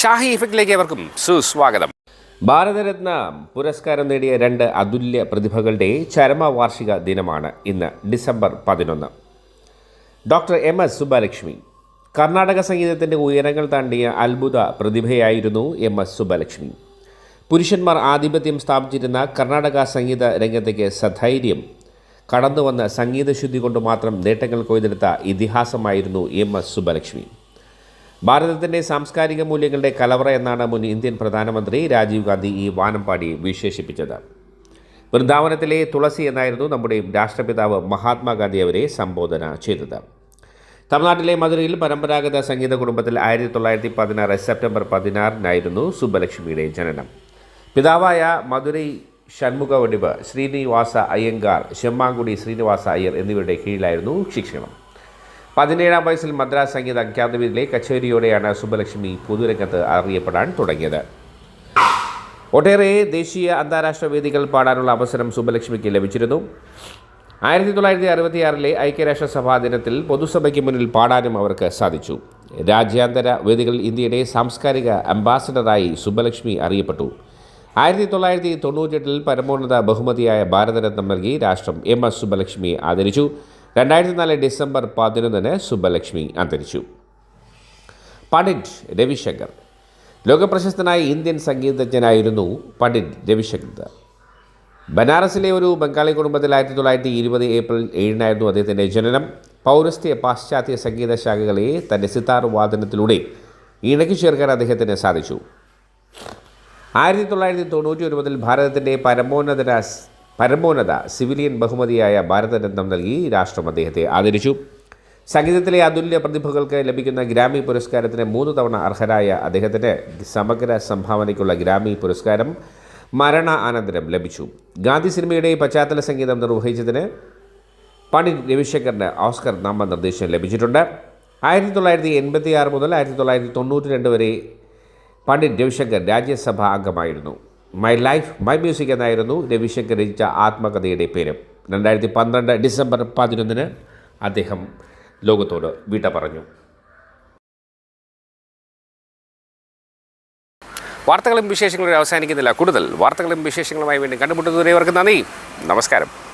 ഷാഹി ഇഫക്റ്റിലേക്ക് അവർക്കും സുസ്വാഗതം. ഭാരതരത്ന പുരസ്കാരം നേടിയ രണ്ട് അതുല്യ പ്രതിഭകളുടെ ചരമ വാർഷിക ദിനമാണ് ഇന്ന് ഡിസംബർ പതിനൊന്ന്. Doctor M S Subbulakshmi Karnataka സംഗീതത്തിന്റെ ഉയരങ്ങൾ താണ്ടിയ അത്ഭുത പ്രതിഭയായിരുന്നു എം എസ് സുബ്ബലക്ഷ്മി. പുരുഷന്മാർ ആധിപത്യം സ്ഥാപിച്ചിരുന്ന കർണാടക സംഗീത രംഗത്തേക്ക് സധൈര്യം. കടന്നുവന്ന സംഗീതശുദ്ധി കൊണ്ട് മാത്രം നേട്ടങ്ങൾ കൊയ്തെടുത്ത ഇതിഹാസമായിരുന്നു എം എസ് സുബ്ബലക്ഷ്മി. ഭാരതത്തിന്റെ സാംസ്കാരിക മൂല്യങ്ങളുടെ കലവറ എന്നാണ് മുൻ ഇന്ത്യൻ പ്രധാനമന്ത്രി രാജീവ് ഗാന്ധി ഈ വാനമ്പാടി വിശേഷിപ്പിച്ചത്. വൃന്ദാവനത്തിലെ തുളസി എന്നായിരുന്നു നമ്മുടെ രാഷ്ട്രപിതാവ് മഹാത്മാഗാന്ധി അവരെ സംബോധന ചെയ്തത്. തമിഴ്നാട്ടിലെ മധുരയിൽ പരമ്പരാഗത സംഗീത കുടുംബത്തിൽ ആയിരത്തി തൊള്ളായിരത്തി പതിനാറ് സെപ്റ്റംബർ പതിനാറിനായിരുന്നു സുബ്ബലക്ഷ്മിയുടെ ജനനം. പിതാവായ മധുരൈ ഷൺമുഖ ഒടിവ് ശ്രീനിവാസ അയ്യങ്കാർ ചെമ്മാങ്കുടി ശ്രീനിവാസ അയ്യർ എന്നിവരുടെ കീഴിലായിരുന്നു ശിക്ഷണം പതിനേഴാം വയസ്സിൽ മദ്രാസ് സംഗീത അക്കാദമിയിലെ കച്ചേരിയോടെയാണ് സുബ്ബലക്ഷ്മി പൊതുരംഗത്ത് അറിയപ്പെടാൻ തുടങ്ങിയത്. ഒട്ടേറെ ദേശീയ അന്താരാഷ്ട്ര വേദികൾ പാടാനുള്ള അവസരം സുബ്ബലക്ഷ്മിക്ക് ലഭിച്ചിരുന്നു. ആയിരത്തി തൊള്ളായിരത്തി അറുപത്തിയാറിലെ ഐക്യരാഷ്ട്രസഭാ ദിനത്തിൽ പൊതുസഭയ്ക്ക് മുന്നിൽ പാടാനും അവർക്ക് സാധിച്ചു. രാജ്യാന്തര വേദികളിൽ ഇന്ത്യയുടെ സാംസ്കാരിക അംബാസഡറായി സുബ്ബലക്ഷ്മി അറിയപ്പെട്ടു. ആയിരത്തി തൊള്ളായിരത്തി തൊണ്ണൂറ്റെട്ടിൽ പരമോന്നത ബഹുമതിയായ ഭാരതരത്നം നൽകി രാഷ്ട്രം എം എസ് സുബ്ബലക്ഷ്മിയെ ആദരിച്ചു. രണ്ടായിരത്തി നാല് ഡിസംബർ പതിനൊന്നിന് സുബ്ബലക്ഷ്മി അന്തരിച്ചു. പണ്ഡിറ്റ് രവിശങ്കർ ലോകപ്രശസ്തനായ ഇന്ത്യൻ സംഗീതജ്ഞനായിരുന്നു പണ്ഡിറ്റ് രവിശങ്കർ. ബനാറസിലെ ഒരു ബംഗാളി കുടുംബത്തിൽ ആയിരത്തി തൊള്ളായിരത്തി ഇരുപത് ഏപ്രിൽ ഏഴിനായിരുന്നു അദ്ദേഹത്തിന്റെ ജനനം. പൗരസ്ത്യ പാശ്ചാത്യ സംഗീത ശാഖകളെ തന്റെ സിത്താർ വാദനത്തിലൂടെ ഇണക്കി ചേർക്കാൻ അദ്ദേഹത്തിന് സാധിച്ചു. ആയിരത്തി തൊള്ളായിരത്തി തൊണ്ണൂറ്റി ഒൻപതിൽ ഭാരതത്തിന്റെ പരമോന്നത പരമോന്നത സിവിലിയൻ ബഹുമതിയായ ഭാരതരത്നം നൽകി രാഷ്ട്രം അദ്ദേഹത്തെ ആദരിച്ചു. സംഗീതത്തിലെ അതുല്യ പ്രതിഭകൾക്ക് ലഭിക്കുന്ന ഗ്രാമി പുരസ്കാരത്തിന് മൂന്ന് തവണ അർഹരായ അദ്ദേഹത്തിന് സമഗ്ര സംഭാവനയ്ക്കുള്ള ഗ്രാമി പുരസ്കാരം മരണ അനന്തരം ലഭിച്ചു. ഗാന്ധി സിനിമയുടെ പശ്ചാത്തല സംഗീതം നിർവഹിച്ചതിന് പണ്ഡിറ്റ് രവിശങ്കറിന് ഓസ്കർ നാമനിർദ്ദേശം ലഭിച്ചിട്ടുണ്ട്. ആയിരത്തി തൊള്ളായിരത്തി എൺപത്തി ആറ് മുതൽ ആയിരത്തി തൊള്ളായിരത്തി തൊണ്ണൂറ്റി രണ്ട് വരെ പണ്ഡിറ്റ് രവിശങ്കർ രാജ്യസഭാ അംഗമായിരുന്നു. മൈ ലൈഫ് മൈ മ്യൂസിക് എന്നായിരുന്നു രവിശങ്കർ രചിച്ച ആത്മകഥയുടെ പേര്. രണ്ടായിരത്തി പന്ത്രണ്ട് ഡിസംബർ പതിനൊന്നിന് അദ്ദേഹം ലോകത്തോട് വീട്ട പറഞ്ഞു. വാർത്തകളും വിശേഷങ്ങളും അവസാനിക്കുന്നില്ല. കൂടുതൽ വാർത്തകളും വിശേഷങ്ങളുമായി വീണ്ടും കണ്ടുമുട്ടുന്നവരെ അവർക്ക് നന്ദി. നമസ്കാരം.